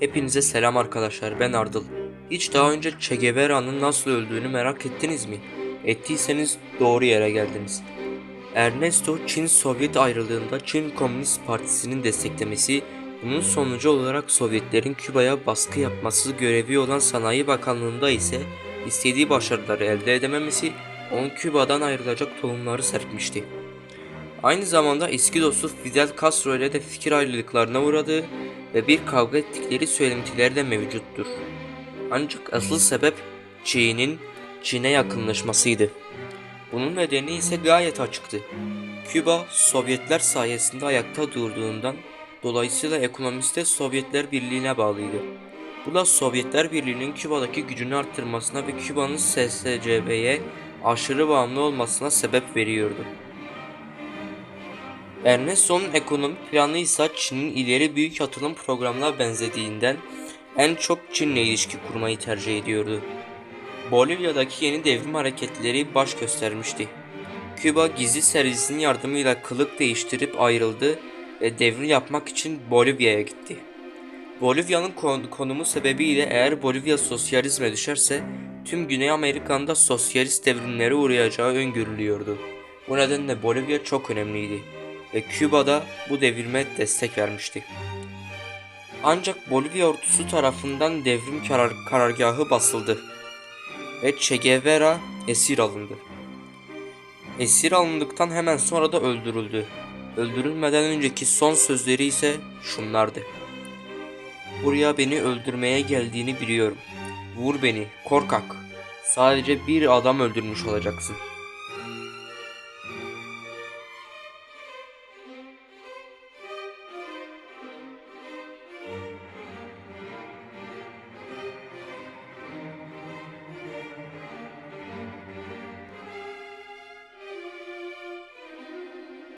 Hepinize selam arkadaşlar ben Ardıl. Hiç daha önce Che Guevara'nın nasıl öldüğünü merak ettiniz mi? Ettiyseniz doğru yere geldiniz. Ernesto Çin-Sovyet ayrılığında Çin Komünist Partisi'nin desteklemesi, bunun sonucu olarak Sovyetlerin Küba'ya baskı yapması görevi olan Sanayi Bakanlığı'nda ise istediği başarıları elde edememesi onun Küba'dan ayrılacak tohumları serpmişti. Aynı zamanda eski dostu Fidel Castro ile de fikir ayrılıklarına uğradığı ve bir kavga ettikleri söylentileri de mevcuttur. Ancak asıl sebep Çin'in Çin'e yakınlaşmasıydı. Bunun nedeni ise gayet açıktı. Küba Sovyetler sayesinde ayakta durduğundan dolayısıyla ekonomisi de Sovyetler Birliği'ne bağlıydı. Bu da Sovyetler Birliği'nin Küba'daki gücünü arttırmasına ve Küba'nın SSCB'ye aşırı bağımlı olmasına sebep veriyordu. Ernesto'nun ekonomik planı ise Çin'in ileri büyük atılım programına benzediğinden en çok Çin'le ilişki kurmayı tercih ediyordu. Bolivya'daki yeni devrim hareketleri baş göstermişti. Küba gizli servisinin yardımıyla kılık değiştirip ayrıldı ve devrim yapmak için Bolivya'ya gitti. Bolivya'nın kon- konumu sebebiyle eğer Bolivya sosyalizme düşerse tüm Güney Amerika'nda sosyalist devrimlere uğrayacağı öngörülüyordu. Bu nedenle Bolivya çok önemliydi ve Küba da bu devrime destek vermişti. Ancak Bolivya ordusu tarafından devrim karar karargahı basıldı ve Che Guevara esir alındı. Esir alındıktan hemen sonra da öldürüldü. Öldürülmeden önceki son sözleri ise şunlardı. Buraya beni öldürmeye geldiğini biliyorum. Vur beni, korkak. Sadece bir adam öldürmüş olacaksın.